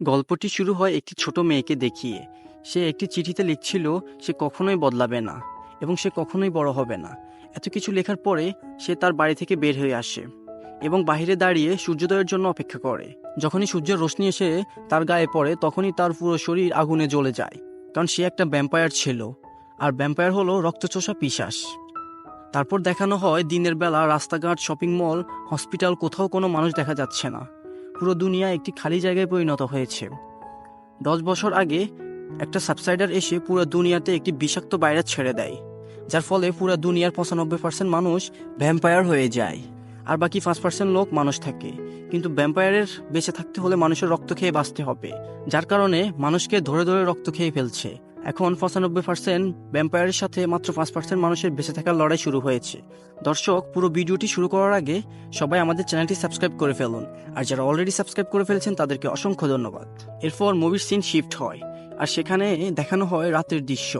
গল্পটি শুরু হয় একটি ছোট মেয়েকে দেখিয়ে। সে একটি চিঠিতে লিখছিল, সে কখনোই বদলাবে না এবং সে কখনোই বড় হবে না। এত কিছু লেখার পরে সে তার বাড়ি থেকে বের হয়ে আসে এবং বাইরে দাঁড়িয়ে সূর্যোদয়ের জন্য অপেক্ষা করে। যখনই সূর্যের রোশনি এসে তার গায়ে পড়ে, তখনই তার পুরো শরীর আগুনে জ্বলে যায়, কারণ সে একটা ভ্যাম্পায়ার ছিল। আর ভ্যাম্পায়ার হলো রক্তচোষা পিশাস তারপর দেখানো হয় দিনের বেলা রাস্তাঘাট শপিং মল হসপিটাল কোথাও কোনো মানুষ দেখা যাচ্ছে না। পুরো দুনিয়া একটি খালি জায়গায় পরিণত হয়েছে। দশ বছর আগে একটা সাবসাইডার এসে পুরো দুনিয়াতে একটি বিষাক্ত ভাইরাস ছেড়ে দেয়, যার ফলে পুরো দুনিয়ার পঁচানব্বই পার্সেন্ট মানুষ ভ্যাম্পায়ার হয়ে যায়, আর বাকি পাঁচ পার্সেন্ট লোক মানুষ থাকে। কিন্তু ভ্যাম্পায়ারের বেঁচে থাকতে হলে মানুষের রক্ত খেয়ে বাঁচতে হবে, যার কারণে মানুষকে ধরে ধরে রক্ত খেয়ে ফেলছে। এখন পঁচানব্বই পার্সেন্ট ভ্যাম্পায়ারের সাথে মাত্র পাঁচ পার্সেন্ট মানুষের বেঁচে থাকার লড়াই শুরু হয়েছে। দর্শক, পুরো ভিডিওটি শুরু করার আগে সবাই আমাদের চ্যানেলটি সাবস্ক্রাইব করে ফেলুন। আর যারা অলরেডি সাবস্ক্রাইব করে ফেলেছেন, তাদেরকে অসংখ্য ধন্যবাদ। এরপর মুভির সিন শিফট হয়, আর সেখানে দেখানো হয় রাতের দৃশ্য।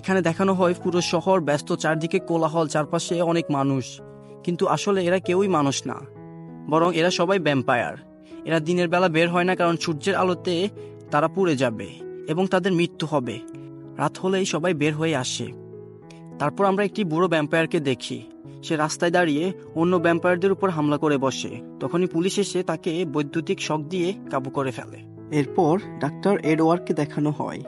এখানে দেখানো হয় পুরো শহর ব্যস্ত, চারদিকে কোলাহল, চারপাশে অনেক মানুষ। কিন্তু আসলে এরা কেউই মানুষ না, বরং এরা সবাই ভ্যাম্পায়ার এরা দিনের বেলা বের হয় না, কারণ সূর্যের আলোতে তারা পুড়ে যাবে। এবং তাদের মৃত্যু হবে। রাত হলেই সবাই বের হয়ে আসে। তারপর আমরা একটি বুড়ো ভ্যাম্পায়ারকে দেখি। সে রাস্তায় দাঁড়িয়ে অন্য ভ্যাম্পায়ারদের উপর হামলা করে বসে। তখনই পুলিশ এসে তাকে বৈদ্যুতিক শক দিয়ে কাবু করে ফেলে। এরপর ডাক্তার এডওয়ার্ডকে দেখানো হয়।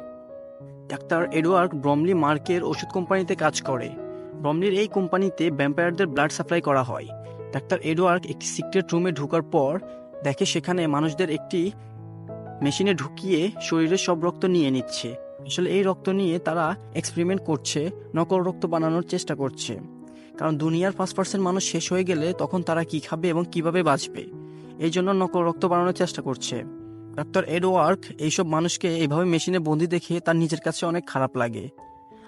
ডাক্তার এডওয়ার্ড ব্রমলি মার্কের ওষুধ কোম্পানিতে কাজ করে। ব্রমলির এই কোম্পানিতে ভ্যাম্পায়ারদের ব্লাড সাপ্লাই করা হয়। ডাক্তার এডওয়ার্ড একটি সিক্রেট রুমে ঢোকার পর দেখে সেখানে মানুষদের একটি মেশিনে ঢুকিয়ে শরীরের সব রক্ত নিয়ে নিচ্ছে। আসলে এই রক্ত নিয়ে তারা এক্সপেরিমেন্ট করছে, নকল রক্ত বানানোর চেষ্টা করছে। কারণ দুনিয়ার পাঁচ পার্সেন্ট মানুষ শেষ হয়ে গেলে তখন তারা কি খাবে এবং কীভাবে বাঁচবে? এই জন্য নকল রক্ত বানানোর চেষ্টা করছে। ডক্টর এডওয়ার্ক এইসব মানুষকে এইভাবে মেশিনে বন্দি দেখে তার নিজের কাছে অনেক খারাপ লাগে।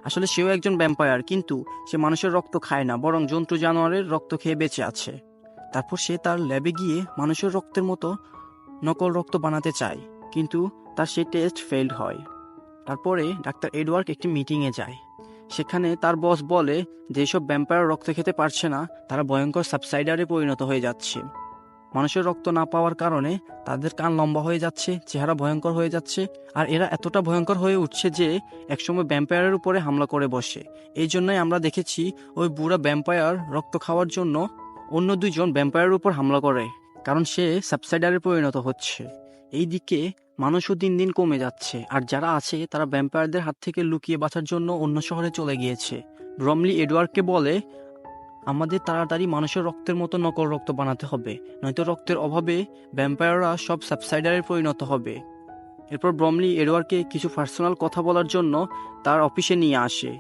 আসলে সেও একজন ভ্যাম্পায়ার কিন্তু সে মানুষের রক্ত খায় না, বরং জন্তু জানোয়ারের রক্ত খেয়ে বেঁচে আছে। তারপর সে তার ল্যাবে গিয়ে মানুষের রক্তের মতো নকল রক্ত বানাতে চায়। কিন্তু তার সেই টেস্ট ফেইল্ড হয়। তারপরে ডাক্তার এডওয়ার্ক একটি মিটিংয়ে যায়। সেখানে তার বস বলে, যেসব ভ্যাম্পায়ার রক্ত খেতে পারছে না, তারা ভয়ঙ্কর সাবসাইডারে পরিণত হয়ে যাচ্ছে। মানুষের রক্ত না পাওয়ার কারণে তাদের কান লম্বা হয়ে যাচ্ছে, চেহারা ভয়ঙ্কর হয়ে যাচ্ছে, আর এরা এতটা ভয়ঙ্কর হয়ে উঠছে যে একসময় ভ্যাম্পায়ারের উপরে হামলা করে বসে। এই জন্যই আমরা দেখেছি ওই বুড়া ভ্যাম্পায়ার রক্ত খাওয়ার জন্য অন্য দুইজন ভ্যাম্পায়ারের উপর হামলা করে, কারণ সে সাবসাইডারে পরিণত হচ্ছে। এই দিকে মানুষও দিন দিন কমে যাচ্ছে, আর যারা আছে তারা ভ্যাম্পায়ারদের হাত থেকে লুকিয়ে বাঁচার জন্য অন্য শহরে চলে গিয়েছে। ব্রমলি এডওয়ার্ডকে বলে, আমাদের তাড়াতাড়ি মানুষের রক্তের মতো নকল রক্ত বানাতে হবে, নয়তো রক্তের অভাবে ভ্যাম্পায়াররা সব সাবসাইডারে পরিণত হবে। এরপর ব্রমলি এডওয়ার্ডকে কিছু পার্সোনাল কথা বলার জন্য তার অফিসে নিয়ে আসে।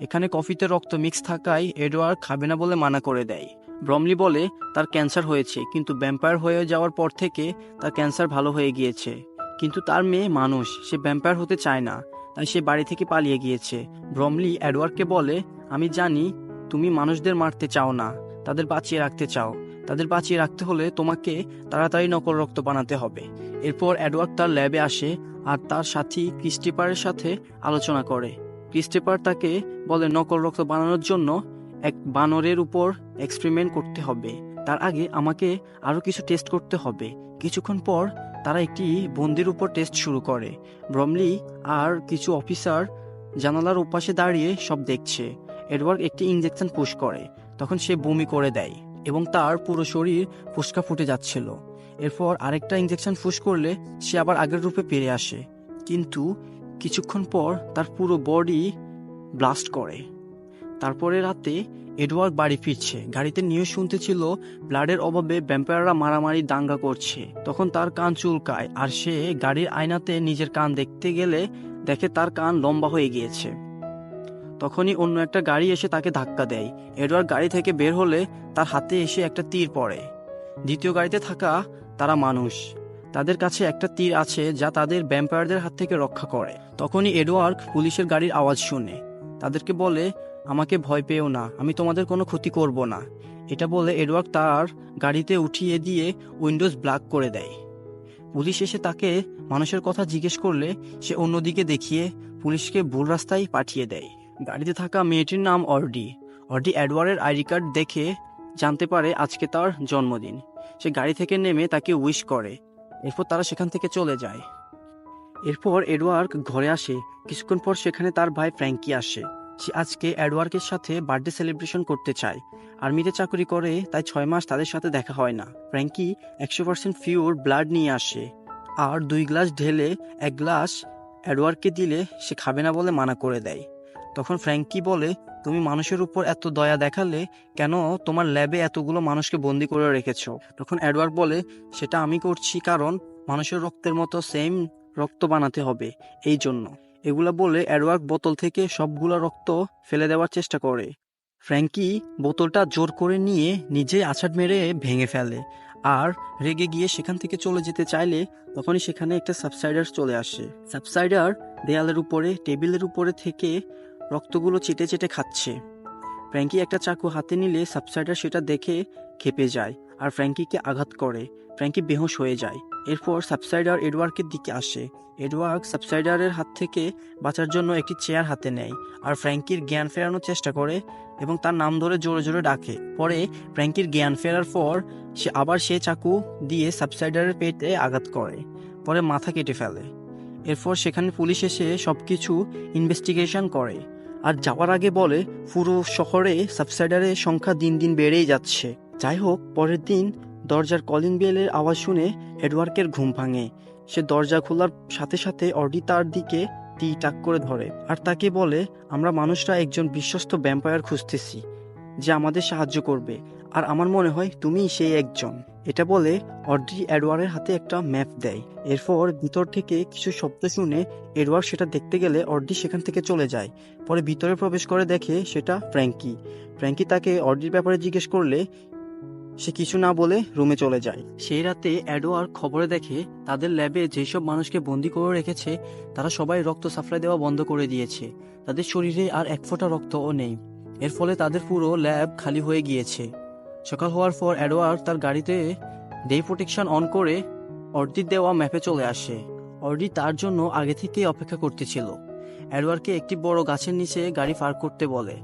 এখানে কফিতে রক্ত মিক্স থাকায় এডওয়ার্ড খাবে না বলে মানা করে দেয়। ব্রমলি বলে, তার ক্যান্সার হয়েছে, কিন্তু ভ্যাম্পায়ার হয়ে যাওয়ার পর থেকে তার ক্যান্সার ভালো হয়ে গিয়েছে। কিন্তু তার মেয়ে মানুষ, সে ভ্যাম্পায়ার হতে চায় না, তাই সে বাড়ি থেকে পালিয়ে গিয়েছে। ব্রমলি অ্যাডওয়ার্ডকে বলে, আমি জানি তুমি মানুষদের মারতে চাও না, তাদের বাঁচিয়ে রাখতে চাও। তাদের বাঁচিয়ে রাখতে হলে তোমাকে তাড়াতাড়ি নকল রক্ত বানাতে হবে। এরপর অ্যাডওয়ার্ড তার ল্যাবে আসে আর তার সাথী ক্রিস্টিপারের সাথে আলোচনা করে। ক্রিস্টিপার তাকে বলে, নকল রক্ত বানানোর জন্য এক বানরের উপর এক্সপেরিমেন্ট করতে হবে। তার আগে আমাকে আরও কিছু টেস্ট করতে হবে। কিছুক্ষণ পর তারা একটি বন্দির উপর টেস্ট শুরু করে। ব্রমলি আর কিছু অফিসার জানালার ওপাশে দাঁড়িয়ে সব দেখছে। এডওয়ার্ড একটি ইঞ্জেকশন পুশ করে। তখন সে বমি করে দেয় এবং তার পুরো শরীর ফুসকা ফুটে যাচ্ছিল। এরপর আরেকটা ইঞ্জেকশন ফুস করলে সে আবার আগের রূপে পেরে আসে। কিন্তু কিছুক্ষণ পর তার পুরো বডি ব্লাস্ট করে। তারপরে রাতে এডওয়ার্ড বাড়ি ফিরছে। গাড়িতে নিউজ শুনতে ছিল, ব্লাডের অভাবে ভ্যাম্পায়াররা মারামারি দাঙ্গা করছে। তখন তার কান চুলকায় আর সে গাড়ির আয়নাতে নিজের কান দেখতে গেলে দেখে তার কান লম্বা হয়ে গিয়েছে। তখনই অন্য একটা গাড়ি এসে তাকে ধাক্কা দেয়। এডওয়ার্ড গাড়ি থেকে বের হলে তার হাতে এসে একটা তীর পড়ে। দ্বিতীয় গাড়িতে থাকা তারা মানুষ। তাদের কাছে একটা তীর আছে যা তাদের ভ্যাম্পায়ারদের হাত থেকে রক্ষা করে। তখনই এডওয়ার্ড পুলিশের গাড়ির আওয়াজ শুনে। তাদেরকে বলে আমাকে ভয় পেও না, আমি তোমাদের কোনো ক্ষতি করব না। এটা বলে এডওয়ার্ড তার গাড়িতে উঠিয়ে দিয়ে উইন্ডোজ ব্ল্যাক করে দেয়। পুলিশ এসে তাকে মানুষের কথা জিজ্ঞেস করলে সে অন্যদিকে দেখিয়ে পুলিশকে ভুল রাস্তায় পাঠিয়ে দেয়। গাড়িতে থাকা মেয়েটির নাম অর্ডি। অর্ডি অ্যাডওয়ার্ডের আইডি কার্ড দেখে জানতে পারে আজকে তার জন্মদিন। সে গাড়ি থেকে নেমে তাকে উইশ করে। এরপর তারা সেখান থেকে চলে যায়। এরপর এডওয়ার্ড ঘরে আসে। কিছুক্ষণ পর সেখানে তার ভাই ফ্র্যাঙ্কি আসে। আজকে অ্যাডওয়ার্কের সাথে বার্থডে সেলিব্রেশন করতে চায় আর্মিতে চাকরি করে তাই ছয় মাস তাদের সাথে দেখা হয় না। ফ্র্যাঙ্কি একশো পার্সেন্ট পিওর ব্লাড নিয়ে আসে। আর দুই গ্লাস ঢেলে এক গ্লাস এডওয়ার্ডকে দিলে সে খাবে না বলে মানা করে দেয়। তখন ফ্র্যাঙ্কি বলে, তুমি মানুষের উপর এত দয়া দেখালে কেন তোমার ল্যাবে এতগুলো মানুষকে বন্দি করে রেখেছো? তখন এডওয়ার্ড বলে, সেটা আমি করছি কারণ মানুষের রক্তের মতো সেম রক্ত বানাতে হবে, এই জন্য। এগুলা বলে এডওয়ার্ড বোতল থেকে সবগুলো রক্ত ফেলে দেওয়ার চেষ্টা করে। ফ্র্যাঙ্কি বোতলটা জোর করে নিয়ে নিজে আছাড় মেরে ভেঙে ফেলে আর রেগে গিয়ে সেখান থেকে চলে যেতে চাইলে তখনই সেখানে একটা সাবসাইডার চলে আসে। সাবসাইডার দেয়ালের উপরে, টেবিলের উপরে থেকে রক্তগুলো চেটে চেটে খাচ্ছে। ফ্র্যাঙ্কি একটা চাকু হাতে নিলে সাবসাইডার সেটা দেখে খেপে যায়। আর ফ্র্যাঙ্কিকে আঘাত করে, ফ্র্যাঙ্কি বেহুশ হয়ে যায়। এরপর সাবসাইডার এডওয়ার্কের দিকে আসে। এডওয়ার্ক সাবসাইডারের হাত থেকে বাঁচার জন্য একটি চেয়ার হাতে নেয় আর ফ্র্যাঙ্কির জ্ঞান ফেরানোর চেষ্টা করে এবং তার নাম ধরে জোরে জোরে ডাকে। পরে ফ্র্যাঙ্কির জ্ঞান ফেরার পর সে আবার সে চাকু দিয়ে সাবসাইডারের পেটে আঘাত করে, পরে মাথা কেটে ফেলে। এরপর সেখানে পুলিশ এসে সব কিছু ইনভেস্টিগেশন করে আর যাওয়ার আগে বলে, পুরো শহরে সাবসাইডারের সংখ্যা দিন দিন বেড়েই যাচ্ছে। যাই হোক, পরের দিন দরজার কলিং বেলের আওয়াজ শুনে এডওয়ার্কের ঘুম ভাঙে। সে দরজা খোলার সাথে সাথে অডি তার দিকে টি টাক করে ধরে আর তাকে বলে, আমরা মানুষরা একজন বিশ্বস্ত ভ্যাম্পায়ার খুঁজতেছি, যে আমাদের সাহায্য করবে। আর আমার মনে হয় তুমি সেই একজন। এটা বলে অডি এডওয়ার্ডের হাতে একটা ম্যাপ দেয়। এরপর ভিতর থেকে কিছু শব্দ শুনে এডওয়ার্ড সেটা দেখতে গেলে অর্ডি সেখান থেকে চলে যায়। পরে ভিতরে প্রবেশ করে দেখে সেটা ফ্র্যাঙ্কি। ফ্র্যাঙ্কি তাকে অর্ডির ব্যাপারে জিজ্ঞেস করলে সে কিছু না বলে রুমে চলে যায়। সেই রাতে অ্যাডওয়ার খবরে দেখে তাদের ল্যাবে যেসব মানুষকে বন্দি করে রেখেছে, তারা সবাই রক্ত সাপ্লাই দেওয়া বন্ধ করে দিয়েছে। তাদের শরীরে আর এক ফোঁটা রক্তও নেই। এর ফলে তাদের পুরো ল্যাব খালি হয়ে গিয়েছে। সকাল হওয়ার পর অ্যাডওয়ার্ড তার গাড়িতে ডে প্রোটেকশন অন করে অর্ডির দেওয়া ম্যাপে চলে আসে। অর্ডি তার জন্য আগে থেকেই অপেক্ষা করতেছিল। অ্যাডওয়ার্ডকে একটি বড় গাছের নিচে গাড়ি পার্ক করতে বলে।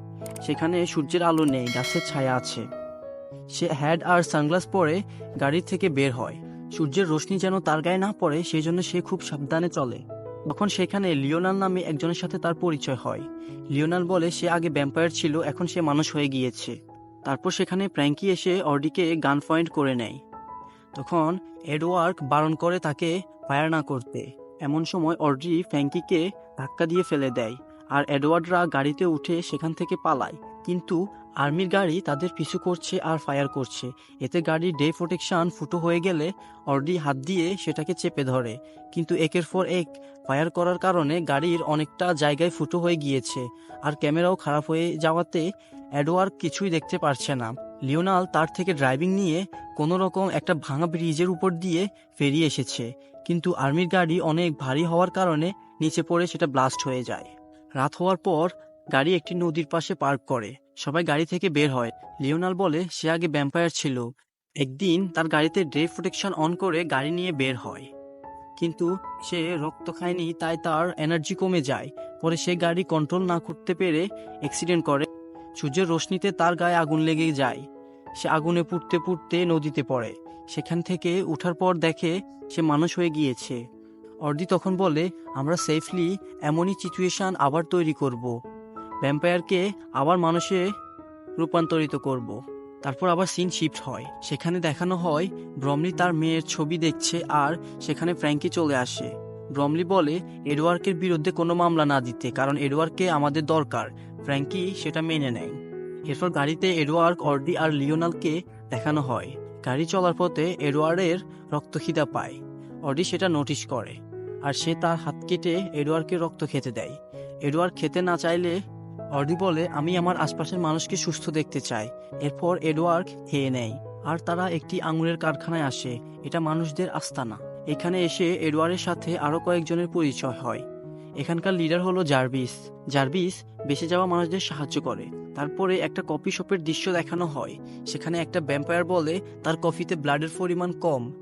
সেখানে সূর্যের আলো নেই, গাছের ছায়া আছে। সে হ্যাড আর সানগ্লাস পরে গাড়ি থেকে বের হয়। সূর্যের রোশনি যেন তার গায়ে না পড়ে সেই জন্য সে খুব সাবধানে চলে। তখন সেখানে লিওনাল নামে একজনের সাথে তার পরিচয় হয়। লিওনাল বলে, সে আগে ভ্যাম্পায়ার ছিল, এখন সে মানুষ হয়ে গিয়েছে। তারপর সেখানে প্র্যাঙ্কি এসে অর্ডিকে গান পয়েন্ট করে নেয়। তখন এডওয়ার্ক বারণ করে তাকে ফায়ার না করতে। এমন সময় অর্ডি ফ্র্যাঙ্কিকে ধাক্কা দিয়ে ফেলে দেয়। আর এডওয়ার্ডরা গাড়িতে উঠে সেখান থেকে পালায়। কিন্তু আর্মির গাড়ি তাদের পিছু করছে আর ফায়ার করছে। এতে গাড়ির ডে প্রোটেকশন ফুটো হয়ে গেলে অর্ডি হাত দিয়ে সেটাকে চেপে ধরে। কিন্তু একের পর এক ফায়ার করার কারণে গাড়ির অনেকটা জায়গায় ফুটো হয়ে গিয়েছে। আর ক্যামেরাও খারাপ হয়ে যাওয়াতে অ্যাডওয়ার্ক কিছুই দেখতে পারছে না। লিওনাল তার থেকে ড্রাইভিং নিয়ে কোনো রকম একটা ভাঙা ব্রিজের উপর দিয়ে ফেরিয়ে এসেছে। কিন্তু আর্মির গাড়ি অনেক ভারী হওয়ার কারণে নিচে পড়ে সেটা ব্লাস্ট হয়ে যায়। রাত হওয়ার পর গাড়ি একটি নদীর পাশে পার্ক করে। সবাই গাড়ি থেকে বের হয়। লিওনাল বলে সে আগে ভ্যাম্পায়ার ছিল। একদিন তার গাড়িতে ডে প্রোটেকশন অন করে গাড়ি নিয়ে বের হয়। কিন্তু সে রক্ত খায়নি, তাই তার এনার্জি কমে যায়। পরে সে গাড়ি কন্ট্রোল না করতে পেরে অ্যাক্সিডেন্ট করে। সূর্যের রশ্মিতে তার গায়ে আগুন লেগে যায়। সে আগুনে পুড়তে পুড়তে নদীতে পড়ে। সেখান থেকে উঠার পর দেখে সে মানুষ হয়ে গিয়েছে। অর্দি তখন বলে, আমরা সেফলি এমনই সিচুয়েশন আবার তৈরি করব। ভ্যাম্পায়ারকে আবার মানুষে রূপান্তরিত করব। তারপর আবার সিন শিফট হয়। সেখানে দেখানো হয়, ব্রমলি তার মেয়ের ছবি দেখছে আর সেখানে ফ্র্যাঙ্কি চলে আসে। ব্রমলি বলে, এডওয়ার্কের বিরুদ্ধে কোনো মামলা না দিতে, কারণ এডওয়ার্ককে আমাদের দরকার। ফ্র্যাঙ্কি সেটা মেনে নেয়। এরপর গাড়িতে এডওয়ার্ক অর্ডি আর লিওনালকে দেখানো হয়। গাড়ি চলার পথে এডওয়ার্ডের রক্তখিদা পায়। অর্ডি সেটা নোটিশ করে। আর সে তার হাত কেটে এডওয়ার্ডকে রক্ত খেতে দেয়। এডওয়ার্ড খেতে না চাইলে অডি বলে, আমি আমার আশপাশের মানুষকে সুস্থ দেখতে চাই। এরপর এডওয়ার্ড খেয়ে নেয়। আর তারা একটি আঙুরের কারখানায় আসে। এটা মানুষদের আস্তানা। এখানে এসে এডওয়ার্ডের সাথে আরও কয়েকজনের পরিচয় হয়। এখানকার লিডার হলো জার্ভিস জার্ভিস বেঁচে যাওয়া মানুষদের সাহায্য করে। তারপরে একটা কফি শপের দৃশ্য দেখানো হয়। সেখানে একটা ভ্যাম্পায়ার বলে, তার কফিতে ব্লাডের পরিমাণ কম।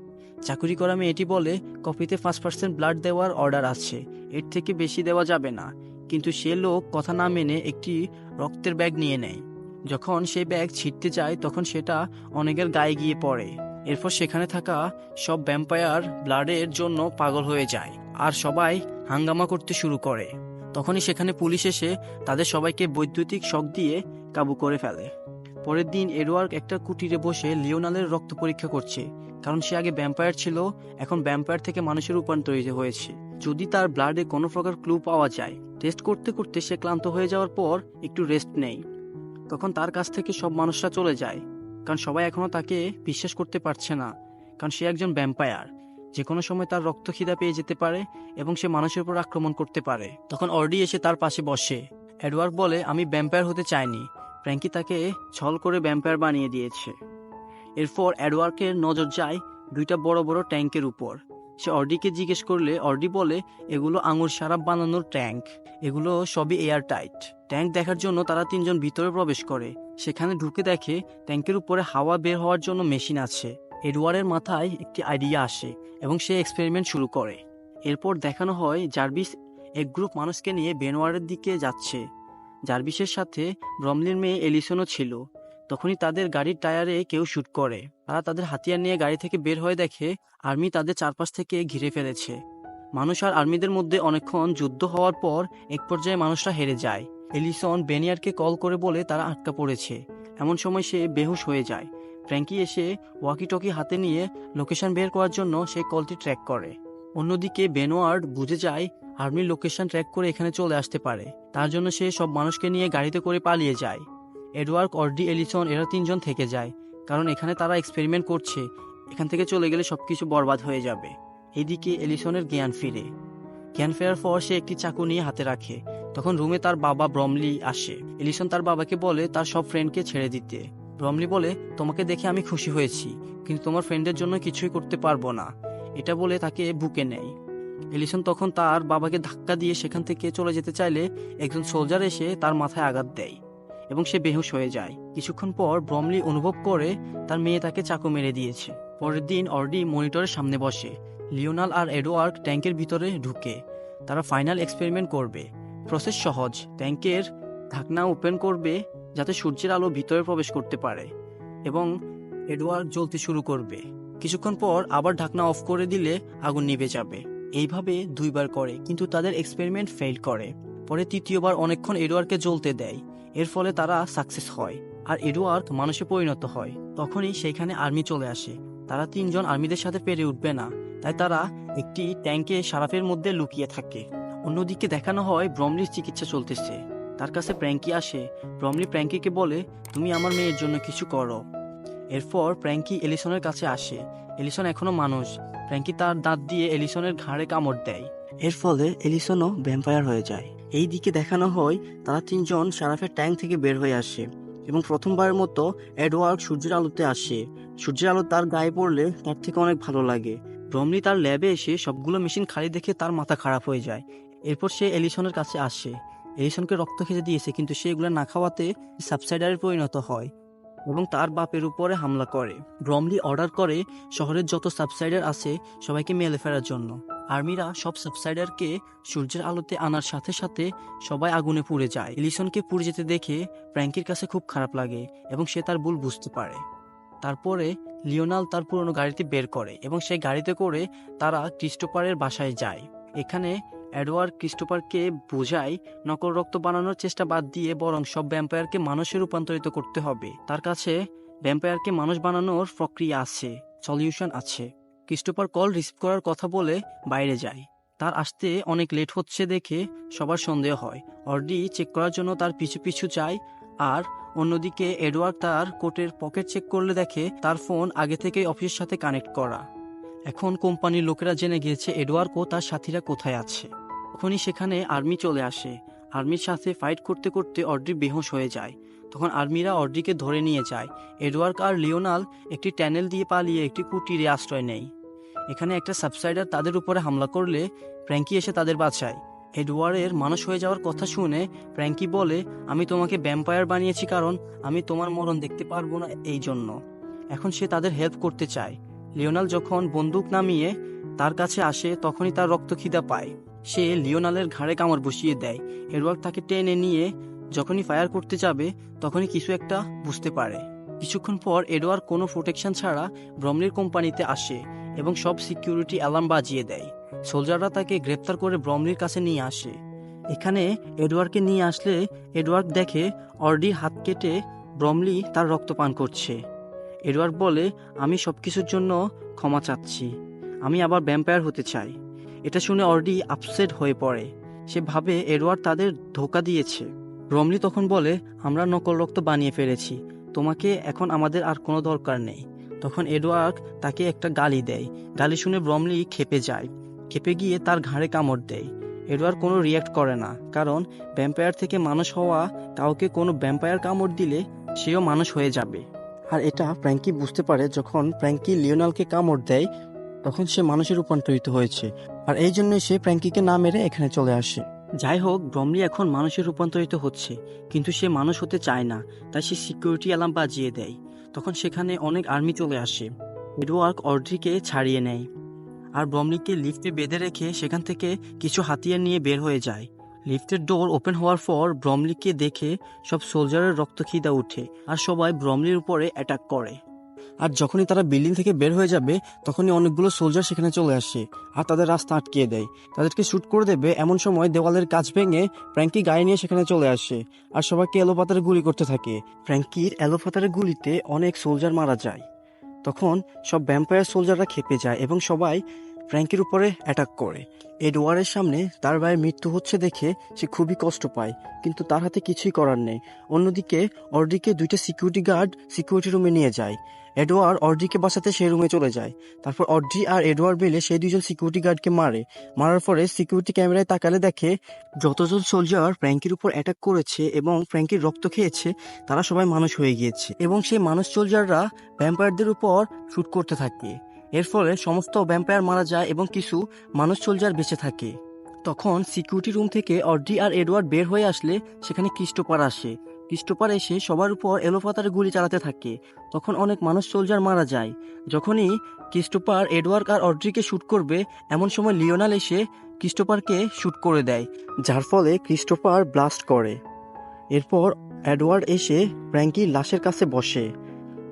চাকুরি করা মেয়েটি বলে, কফিতে পাঁচ পার্সেন্ট ব্লাড দেওয়ার অর্ডার আছে, এর থেকে বেশি দেওয়া যাবে না। কিন্তু সে লোক কথা না মেনে একটি রক্তের ব্যাগ নিয়ে নেয়। যখন সে ব্যাগ ছিটতে যায়, তখন সেটা অনেকের গায়ে গিয়ে পড়ে। এরপর সেখানে থাকা সব ভ্যাম্পায়ার ব্লাডের জন্য পাগল হয়ে যায় আর সবাই হাঙ্গামা করতে শুরু করে। তখনই সেখানে পুলিশ এসে তাদের সবাইকে বৈদ্যুতিক শক দিয়ে কাবু করে ফেলে। পরের দিন এডওয়ার্ড একটা কুটিরে বসে লিওনালের রক্ত পরীক্ষা করছে। কারণ সে আগে ভ্যাম্পায়ার ছিল, এখন ভ্যাম্পায়ার থেকে মানুষের রূপান্তরিত হয়েছে। যদি তার ব্লাডে কোনো প্রকার ক্লু পাওয়া যায় টেস্ট করতে করতে সে ক্লান্ত হয়ে যাওয়ার পর একটু রেস্ট নেই। তখন তার কাছ থেকে সব মানুষরা চলে যায়, কারণ সবাই এখনও তাকে বিশ্বাস করতে পারছে না, কারণ সে একজন ভ্যাম্পায়ার যে কোনো সময় তার রক্ত খিদা পেয়ে যেতে পারে এবং সে মানুষের উপর আক্রমণ করতে পারে। তখন অর্ডি এসে তার পাশে বসে। এডওয়ার্ড বলে, আমি ভ্যাম্পায়ার হতে চাইনি। ফ্র্যাঙ্কি তাকে ছল করে ভ্যাম্পায়ার বানিয়ে দিয়েছে। এরপর অ্যাডওয়ার্কের নজর যায় দুইটা বড় বড় ট্যাঙ্কের উপর। সে অর্ডিকে জিজ্ঞেস করলে, অর্ডি বলে, এগুলো আঙুর সারাপ বানানোর ট্যাঙ্ক। এগুলো সবই এয়ার টাইট ট্যাঙ্ক দেখার জন্য তারা তিনজন ভিতরে প্রবেশ করে। সেখানে ঢুকে দেখে ট্যাঙ্কের উপরে হাওয়া বের হওয়ার জন্য মেশিন আছে। এডওয়ার্ডের মাথায় একটি আইডিয়া আসে এবং সে এক্সপেরিমেন্ট শুরু করে। এরপর দেখানো হয়, জার্ভিস এক গ্রুপ মানুষকে নিয়ে বেনওয়ারের দিকে যাচ্ছে। জার্ভিসের সাথে ব্রমলির মেয়ে এলিসনও ছিল। তখনই তাদের গাড়ির টায়ারে কেউ শুট করে। তারা তাদের হাতিয়ার নিয়ে গাড়ি থেকে বের হয়ে দেখে, আর্মি তাদের চারপাশ থেকে ঘিরে ফেলেছে। মানুষ আর আর্মিদের মধ্যে অনেকক্ষণ যুদ্ধ হওয়ার পর এক পর্যায়ে মানুষরা হেরে যায়। এলিসন বেনিয়ারকে কল করে বলে তারা আটকা পড়েছে। এমন সময় সে বেহুশ হয়ে যায়। ফ্র্যাঙ্কি এসে ওয়াকি টকি হাতে নিয়ে লোকেশন বের করার জন্য সে কলটি ট্র্যাক করে। অন্যদিকে বেনোয়ার্ড বুঝে যায়, আর্মির লোকেশন ট্র্যাক করে এখানে চলে আসতে পারে। তার জন্য সে সব মানুষকে নিয়ে গাড়িতে করে পালিয়ে যায়। এডওয়ার্ড, অর্ডি, এলিসন, এরা তিনজন থেকে যায়। কারণ এখানে তারা এক্সপেরিমেন্ট করছে। এখান থেকে চলে গেলে সব কিছু বরবাদ হয়ে যাবে। এদিকে এলিসনের জ্ঞান ফিরে। জ্ঞান ফেরার পর সে একটি চাকু নিয়ে হাতে রাখে। তখন রুমে তার বাবা ব্রমলি আসে। এলিসন তার বাবাকে বলে, তার সব ফ্রেন্ডকে ছেড়ে দিতে। ব্রমলি বলে, তোমাকে দেখে আমি খুশি হয়েছি, কিন্তু তোমার ফ্রেন্ডের জন্য কিছুই করতে পারব না। এটা বলে তাকে বুকে নেয়। এলিসন তখন তার বাবাকে ধাক্কা দিয়ে সেখান থেকে চলে যেতে চাইলে একজন সোলজার এসে তার মাথায় আঘাত দেয়। এবং সে বেহুশ হয়ে যায়। কিছুক্ষণ পর ব্রমলি অনুভব করে তার মেয়ে তাকে চাকু মেরে দিয়েছে। পরের দিন অর্ডি মনিটরের সামনে বসে। লিওনাল আর এডওয়ার্ড ট্যাঙ্কের ভিতরে ঢুকে। তারা ফাইনাল এক্সপেরিমেন্ট করবে। প্রসেস সহজ। ট্যাঙ্কের ঢাকনা ওপেন করবে যাতে সূর্যের আলো ভিতরে প্রবেশ করতে পারে এবং এডওয়ার্ড জ্বলতে শুরু করবে। কিছুক্ষণ পর আবার ঢাকনা অফ করে দিলে আগুন নিভে যাবে। এইভাবে দুইবার করে, কিন্তু তাদের এক্সপেরিমেন্ট ফেল করে। পরে তৃতীয়বার অনেকক্ষণ এডওয়ার্ডকে জ্বলতে দেয়। এর ফলে তারা সাকসেস হয়। আর এডওয়ার্ড মানুষে পরিণত হয়। তখনই সেইখানে আর্মি চলে আসে। তারা তিনজন আর্মিদের সাথে পেরে উঠবে না। তাই তারা একটি ট্যাঙ্কে সারাফের মধ্যে লুকিয়ে থাকে। অন্যদিকে দেখানো হয় ব্রমলির চিকিৎসা চলতেছে। তার কাছে প্র্যাঙ্কি আসে। ব্রমলি প্র্যাঙ্কিকে বলে, তুমি আমার মেয়ের জন্য কিছু করো। এরপর প্র্যাঙ্কি এলিসনের কাছে আসে। এলিসন এখনও মানুষ। প্র্যাঙ্কি তার দাঁত দিয়ে এলিসনের ঘাড়ে কামড় দেয়। এর ফলে এলিসনও ভ্যাম্পায়ার হয়ে যায়। এই দিকে দেখানো হয়, তারা তিনজন সারাফের ট্যাঙ্ক থেকে বের হয়ে আসে এবং প্রথমবারের মতো এডওয়ার্ড সূর্যের আলোতে আসে। সূর্যের আলো তার গায়ে পড়লে তার থেকে অনেক ভালো লাগে। ব্রমলি তার ল্যাবে এসে সবগুলো মেশিন খালি দেখে তার মাথা খারাপ হয়ে যায়। এরপর সে এলিসনের কাছে আসে। এলিসনকে রক্ত খেতে দিয়েছে, কিন্তু সে এগুলো না খাওয়াতে সাবসাইডারে পরিণত হয় এবং তার বাপের উপরে হামলা করে। ব্রমলি অর্ডার করে, শহরের যত সাবসাইডার আছে, সবাইকে মেলে ফেরার জন্য। আর্মিরা সব সাবসাইডারকে সূর্যের আলোতে আনার সাথে সাথে সবাই আগুনে পুড়ে যায়। এলিসনকে পুড়ে যেতে দেখে ফ্র্যাঙ্কির কাছে খুব খারাপ লাগে এবং সে তার ভুল বুঝতে পারে। তারপরে লিওনাল তার পুরনো গাড়িতে বের করে এবং সেই গাড়িতে করে তারা ক্রিস্টোপারের বাসায় যায়। এখানে অ্যাডওয়ার্ড ক্রিস্টোপারকে বোঝায় নকল রক্ত বানানোর চেষ্টা বাদ দিয়ে বরং সব ভ্যাম্পায়ারকে মানুষে রূপান্তরিত করতে হবে। তার কাছে ভ্যাম্পায়ারকে মানুষ বানানোর প্রক্রিয়া আছে, সলিউশন আছে। ক্রিস্টোপার কল রিসিভ করার কথা বলে বাইরে যায়। তার আসতে অনেক লেট হচ্ছে দেখে সবার সন্দেহ হয়। অর্ডি চেক করার জন্য তার পিছু পিছু চায় আর অন্যদিকে এডওয়ার্ড তার কোটের পকেট চেক করলে দেখে তার ফোন আগে থেকেই অফিসের সাথে কানেক্ট করা। এখন কোম্পানির লোকেরা জেনে গিয়েছে এডওয়ার্ড ও তার সাথীরা কোথায় আছে। তখনই সেখানে আর্মি চলে আসে। আর্মির সাথে ফাইট করতে করতে অর্ডি বেহুশ হয়ে যায়। তখন আর্মিরা অর্ডিকে ধরে নিয়ে যায়। এডওয়ার্ড আর লিওনাল একটি ট্যানেল দিয়ে পালিয়ে একটি কুটিরে আশ্রয় নেয়। এখানে একটা সাবসাইডার তাদের উপরে হামলা করলে ফ্র্যাঙ্কি এসে তাদের বাঁচায়। এডওয়ার্ডের মানুষ হয়ে যাওয়ার কথা শুনে ফ্র্যাঙ্কি বলে, আমি তোমাকে ভ্যাম্পায়ার বানিয়েছি কারণ আমি তোমার মরণ দেখতে পারব না এই জন্য। এখন সে তাদের হেল্প করতে চায়। লিওনাল যখন বন্দুক নামিয়ে তার কাছে আসে, তখনই তার রক্ত খিদা পায়। সে লিওনালের ঘাড়ে কামড় বসিয়ে দেয়। এডওয়ার্ড তাকে টেনে নিয়ে যখনই ফায়ার করতে যাবে, তখনই কিছু একটা বুঝতে পারে। কিছুক্ষণ পর এডওয়ার্ড কোনো প্রোটেকশন ছাড়া ব্রমলির কোম্পানিতে আসে এবং সব সিকিউরিটি অ্যালার্ম বাজিয়ে দেয়। সোলজাররা তাকে গ্রেপ্তার করে ব্রমলির কাছে নিয়ে আসে। এখানে এডওয়ার্ডকে নিয়ে আসলে এডওয়ার্ড দেখে অর্ডির হাত কেটে ব্রমলি তার রক্ত পান করছে। এডওয়ার্ড বলে, আমি সব কিছুর জন্য ক্ষমা চাচ্ছি। আমি আবার ভ্যাম্পায়ার হতে চাই। এটা শুনে অর্ডি আপসেট হয়ে পড়ে। সে ভাবে এডওয়ার্ড তাদের ধোকা দিয়েছে। ব্রমলি তখন বলে, আমরা নকল রক্ত বানিয়ে ফেলেছি। তোমাকে এখন আমাদের আর কোনো দরকার নেই। তখন এডওয়ার্ড তাকে একটা গালি দেয়। গালি শুনে ব্রমলি খেপে যায়। খেপে গিয়ে তার ঘাড়ে কামড় দেয়। এডওয়ার্ড কোনো রিয়াক্ট করে না, কারণ ভ্যাম্পায়ার থেকে মানুষ হওয়া কাউকে কোনো ভ্যাম্পায়ার কামড় দিলে সেও মানুষ হয়ে যাবে। আর এটা ফ্র্যাঙ্কি বুঝতে পারে, যখন ফ্র্যাঙ্কি লিওনালকে কামড় দেয়, তখন সে মানুষে রূপান্তরিত হয়েছে। আর এই জন্যই সে ফ্র্যাঙ্কিকে না মেরে এখানে চলে আসে। যাই হোক ব্রমলি এখন মানুষে রূপান্তরিত হচ্ছে, কিন্তু সে মানুষ হতে চায় না, তাই সে সিকিউরিটি অ্যালার্ম বাজিয়ে দেয়। তখন সেখানে অনেক আর্মি চলে আসে, এডওয়ার্ক অর্ড্রিকে ছাড়িয়ে নেয়। আর ব্রমলিকে লিফটে বেঁধে রেখে সেখান থেকে কিছু হাতিয়ার নিয়ে বের হয়ে যায়। লিফটের ডোর ওপেন হওয়ার পর ব্রমলিকে দেখে সব সোলজারের রক্তখিদা উঠে, আর সবাই ব্রমলির উপরে অ্যাটাক করে। আর যখনই তারা বিল্ডিং থেকে বের হয়ে যাবে, তখনই অনেকগুলো সোলজার সেখানে চলে আসে আর তাদের রাস্তা আটকিয়ে দেয়। তাদেরকে শ্যুট করে দেবে, এমন সময় দেওয়ালের কাজ ভেঙে ফ্র্যাঙ্কি গায়ে নিয়ে সেখানে চলে আসে আর সবাইকে এলোপাতারে গুলি করতে থাকে। ফ্র্যাঙ্কির এলোপাতারে গুলিতে অনেক সোলজার মারা যায়। তখন সব ভ্যাম্পায়ার সোলজাররা খেপে যায় এবং সবাই ফ্র্যাঙ্কির উপরে অ্যাটাক করে। এডওয়ার্ডের সামনে তার ভাইয়ের মৃত্যু হচ্ছে দেখে সে খুবই কষ্ট পায়, কিন্তু তার হাতে কিছুই করার নেই। অন্যদিকে, অর্ডিকে দুইটা সিকিউরিটি গার্ড সিকিউরিটি রুমে নিয়ে যায়। এডওয়ার্ড অর্ডিকে বাঁচাতে সেই রুমে চলে যায়। তারপর অর্ডি আর এডওয়ার্ড মিলে সেই দুজন সিকিউরিটি গার্ডকে মারে। মারার পরে সিকিউরিটি ক্যামেরায় তাকালে দেখে যতজন সোলজার ফ্র্যাঙ্কির উপর অ্যাটাক করেছে এবং ফ্র্যাঙ্কির রক্ত খেয়েছে, তারা সবাই মানুষ হয়ে গিয়েছে এবং সেই মানুষ সোলজাররা ভ্যাম্পায়ারদের উপর শ্যুট করতে থাকে। এর ফলে সমস্ত ভ্যাম্পায়ার মারা যায় এবং কিছু মানুষ সোলজার বেঁচে থাকে। তখন সিকিউরিটি রুম থেকে অর্ডি আর এডওয়ার্ড বের হয়ে আসলে সেখানে ক্রিস্টোপার আসে। ক্রিস্টোপার এসে সবার উপর এলোপাতারে গুলি চালাতে থাকে। তখন অনেক মানুষ সোলজার মারা যায়। যখনই ক্রিস্টোপার এডওয়ার্ড আর অড্রিকে শ্যুট করবে, এমন সময় লিওনাল এসে ক্রিস্টোপারকে শ্যুট করে দেয়, যার ফলে ক্রিস্টোপার ব্লাস্ট করে। এরপর এডওয়ার্ড এসে ফ্র্যাঙ্কির লাশের কাছে বসে।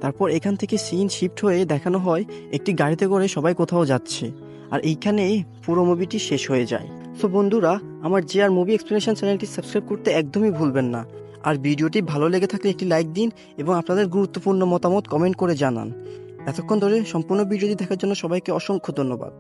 তারপর এখান থেকে সিন শিফট হয়ে দেখানো হয়, একটি গাড়িতে করে সবাই কোথাও যাচ্ছে। আর এইখানেই পুরো মুভিটি শেষ হয়ে যায়। সো বন্ধুরা, আমার যে আর মুভি এক্সপ্লেনেশন চ্যানেলটি সাবস্ক্রাইব করতে একদমই ভুলবেন না। আর ভিডিওটি ভালো লেগে থাকলে একটি লাইক দিন এবং আপনাদের গুরুত্বপূর্ণ মতামত কমেন্ট করে জানান। এতক্ষণ ধরে সম্পূর্ণ ভিডিওটি দেখার জন্য সবাইকে অসংখ্য ধন্যবাদ।